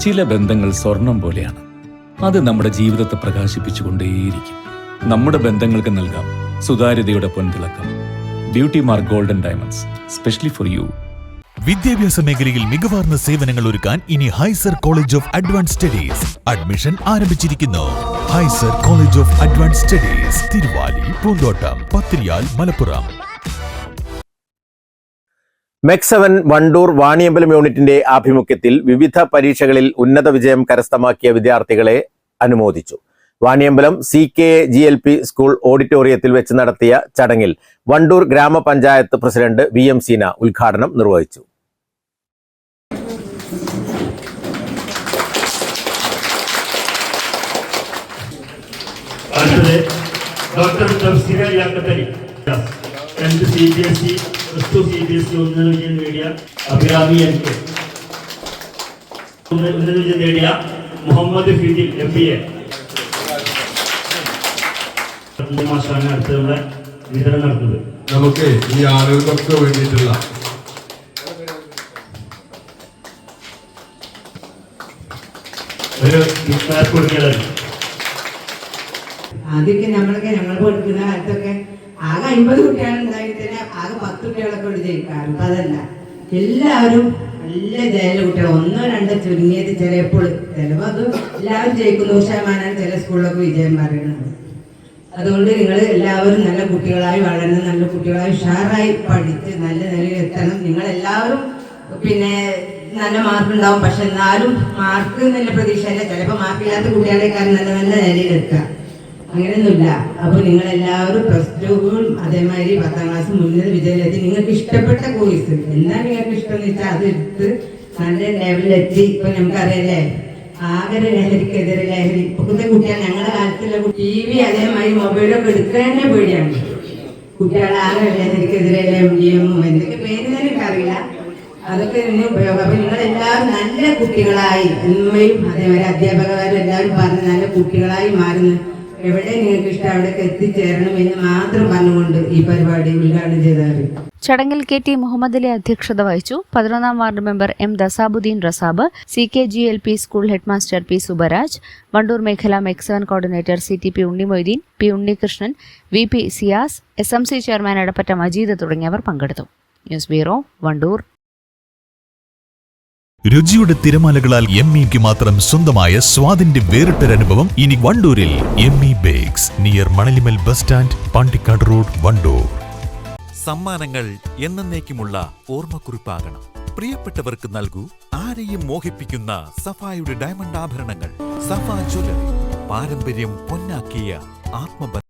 ചില ബന്ധങ്ങൾ സ്വർണം പോലെയാണ്. അത് നമ്മുടെ ജീവിതത്തെ പ്രകാശിപ്പിച്ചുകൊണ്ടേയിരിക്കും. നമ്മുടെ ബന്ധങ്ങൾക്ക് നൽകാം സുതാര്യതയുടെ പൊൻതിളക്കം. Beauty mark golden diamonds specially for you വിദ്യാഭ്യാസ മേഖലയിൽ മികവാർന്ന സേവനങ്ങൾ ഒരുക്കാൻ ഇനി ഹൈസർ college of advance studies admission ആരംഭിച്ചിരിക്കുന്നു. ഹൈസർ college of advance studies Thiruvali Poonthottam Pathiriyal Malappuram. മെക്സവൻ Wandoor Vaniyambalam യൂണിറ്റിന്റെ ആഭിമുഖ്യത്തിൽ വിവിധ പരീക്ഷകളിൽ ഉന്നത വിജയം കരസ്ഥമാക്കിയ വിദ്യാർത്ഥികളെ അനുമോദിച്ചു. Vaniyambalam C K G L P school ഓഡിറ്റോറിയത്തിൽ വെച്ച് നടത്തിയ ചടങ്ങിൽ വണ്ടൂർ ഗ്രാമപഞ്ചായത്ത് പ്രസിഡന്റ് വി എം സീന ഉദ്ഘാടനം നിർവഹിച്ചു. ഡോക്ടർ രണ്ട് സി ബി എസ് ഇ ഉന്നത വിജയം നേടിയ അഭിരാമി എം കെ ഉന്നത വിജയം നേടിയ Muhammad Fidil M B A മാസമാണ് അടുത്തുള്ള വിതരണം നടത്തുന്നത് നമുക്ക് ഈ ആളുകൾക്ക് വേണ്ടിയിട്ടുള്ള ഒരു കൊടുക്കുകയാണ് ആദ്യമൊക്കെ നമ്മളൊക്കെ ഞങ്ങൾ കൊടുക്കുന്ന കാലത്തൊക്കെ ആകെ അമ്പത് കുട്ടികളുണ്ടായിട്ട് തന്നെ ആകെ പത്ത് കുട്ടികളൊക്കെ ഉള്ളു ജയിക്കാറ് അപ്പൊ അതല്ല. എല്ലാവരും നല്ല ജയിലെ കുട്ടികൾ ഒന്നോ രണ്ടോ ചുരുങ്ങിയത് ചിലപ്പോൾ ചിലപ്പോൾ അത് എല്ലാവരും ജയിക്കും നൂറ് ചില സ്കൂളിലൊക്കെ വിജയം പറയുന്നത്. അതുകൊണ്ട് നിങ്ങൾ എല്ലാവരും നല്ല കുട്ടികളായി വളരണം. നല്ല കുട്ടികളായി ഉഷാറായി പഠിച്ച് നല്ല നിലയിൽ എത്തണം. നിങ്ങൾ എല്ലാവരും പിന്നെ നല്ല മാർക്ക് ഉണ്ടാവും. പക്ഷെ എന്നാലും മാർക്ക് നല്ല പ്രതീക്ഷയല്ല. ചിലപ്പോൾ മാർക്കില്ലാത്ത കുട്ടികളെക്കാരും നല്ല നല്ല നിലയിൽ എത്തുക. അങ്ങനെയൊന്നുമില്ല. അപ്പോൾ നിങ്ങൾ എല്ലാവരും പ്ലസ് ടുവും അതേമാതിരി പത്താം ക്ലാസ് മുന്നിൽ വിജയത്തിലെത്തി. നിങ്ങൾക്ക് ഇഷ്ടപ്പെട്ട കോഴ്സ് എന്താ നിങ്ങൾക്ക് ഇഷ്ടം എന്ന് വെച്ചാൽ അത് എടുത്ത് നല്ല ലെവലിലെത്തി ഇപ്പൊ നമുക്കറിയാലേ ആകെ ലഹരിക്കെതിരെ ലഹരി. ഇപ്പോഴത്തെ കുട്ടികൾ ഞങ്ങളുടെ കാലത്തുള്ള ടി വി അതേമാതിരി മൊബൈലൊക്കെ എടുക്കാൻ തന്നെ പേടിയാണ്. കുട്ടികളെ ആകെ ലഹരിക്കെതിരെ എം എന്തൊക്കെ പേര് തന്നെ എനിക്കറിയില്ല അതൊക്കെ ഇന്ന് ഉപയോഗം. അപ്പൊ നിങ്ങൾ എല്ലാവരും നല്ല കുട്ടികളായി. അമ്മയും അതേമാതിരി അധ്യാപകരും എല്ലാവരും പറഞ്ഞ് നല്ല കുട്ടികളായി മാറുന്നു. എവിടെ നിങ്ങൾക്ക് ഇഷ്ടം അവിടേക്ക് എത്തിച്ചേരണം എന്ന് മാത്രം പറഞ്ഞുകൊണ്ട് ഈ പരിപാടി ഉദ്ഘാടനം ചെയ്തത് ചടങ്ങിൽ കെ ടി മുഹമ്മദ് അലി അധ്യക്ഷത വഹിച്ചു. പതിനൊന്നാം വാർഡ് മെമ്പർ എം ദസാബുദ്ദീൻ റസാബ് C K G L P school headmaster P Subaraj Wandoor മേഖല മെക്സവൻ coordinator C T P Unnimoideen P Unnikrishnan V P Siyas S M C chairman Edappatta Majeed തുടങ്ങിയവർ പങ്കെടുത്തു. News bureau Wandoor. രുചിയുടെ തിരമാലകളാൽ M ഇക്ക് മാത്രം സ്വന്തമായ സ്വാദിന്റെ വേറിട്ടൊരനുഭവം ഇനി വണ്ടൂരിൽ M E bakes near Manalimal bus stand Pandikkad road Wandoor. സമ്മാനങ്ങൾ എന്നേക്കുമുള്ള ഓർമ്മക്കുറിപ്പാകണം. പ്രിയപ്പെട്ടവർക്ക് നൽകൂ ആരെയും മോഹിപ്പിക്കുന്ന സഫായുടെ ഡയമണ്ട് ആഭരണങ്ങൾ. സഫാ ജ്വല്ലറി പാരമ്പര്യം പൊന്നാക്കിയ ആത്മബന്ധം.